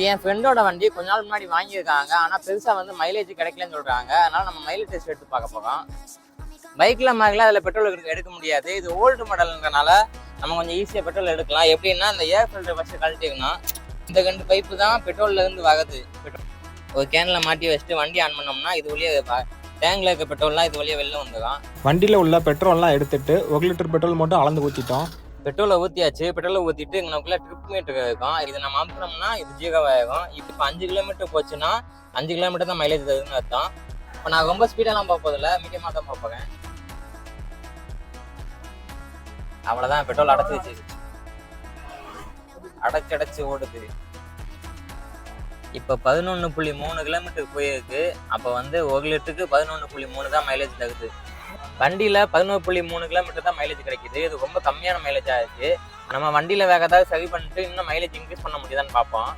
என் ஃப்ரெண்டோட வண்டி கொஞ்ச நாள் முன்னாடி வாங்கியிருக்காங்க. ஆனால் பெருசாக வந்து மைலேஜ் கிடைக்கலன்னு சொல்கிறாங்க அதனால் நம்ம மைலேஜ் டெஸ்ட் எடுத்து பார்க்க போகிறோம் பைக்கில் மாதிரிலாம் அதில் பெட்ரோல் எடுக்க முடியாது. இது ஓல்டு மாடல்ன்றனால நம்ம கொஞ்சம் ஈஸியாக பெட்ரோல் எடுக்கலாம். எப்படின்னா இந்த ஏர் ஃபில்டர் ஃபஸ்ட்டு கழட்டிக்கணும். இந்த ரெண்டு பைப்பு தான் பெட்ரோல்லேருந்து இருந்து பெட்ரோல் ஒரு கேனில் மாட்டி வச்சுட்டு வண்டி ஆன் பண்ணோம்னா இது வழியாக டேங்கில் இருக்க பெட்ரோல்லாம் இது வழியாக வெளில வந்துடும் வண்டியில் உள்ள பெட்ரோல்லாம் எடுத்துட்டு ஒரு லிட்டர் பெட்ரோல் மட்டும் அளந்து ஊற்றிட்டோம் பெட்ரோலை ஊற்றியாச்சு பெட்ரோலை ஊற்றிட்டு இங்கனக்குள்ள ட்ரிப் மீட்டர் இருக்கும் இது நம்ம அமுத்தினோம்னா இது ஜீகவாயகம் ஆகும். இப்போ அஞ்சு கிலோமீட்டர் போச்சுன்னா அஞ்சு கிலோமீட்டர் தான் மைலேஜ் தருதுன்னு அர்த்தம். இப்போ நான் ரொம்ப ஸ்பீடெல்லாம் போக மீடியமாக தான் போக போகிறேன் அவ்வளோதான் பெட்ரோல் அடைச்சிருச்சு அடைச்சி அடைச்சி ஓடுது. இப்போ பதினொன்று புள்ளி மூணு கிலோமீட்டர் போயிருக்கு. அப்போ வந்து ஒரு லிட்டருக்கு பதினொன்று புள்ளி மூணு தான் மைலேஜ் தகுது வண்டியில் பதினோரு புள்ளி மூணு கிலோமீட்டர் தான் மைலேஜ் கிடைக்குது. இது ரொம்ப கம்மியான மைலேஜாக இருக்குது நம்ம வண்டியில் வேற சரி பண்ணிட்டு இன்னும் மைலேஜ் இன்க்ரீஸ் பண்ண முடியுதான்னு பார்ப்போம்.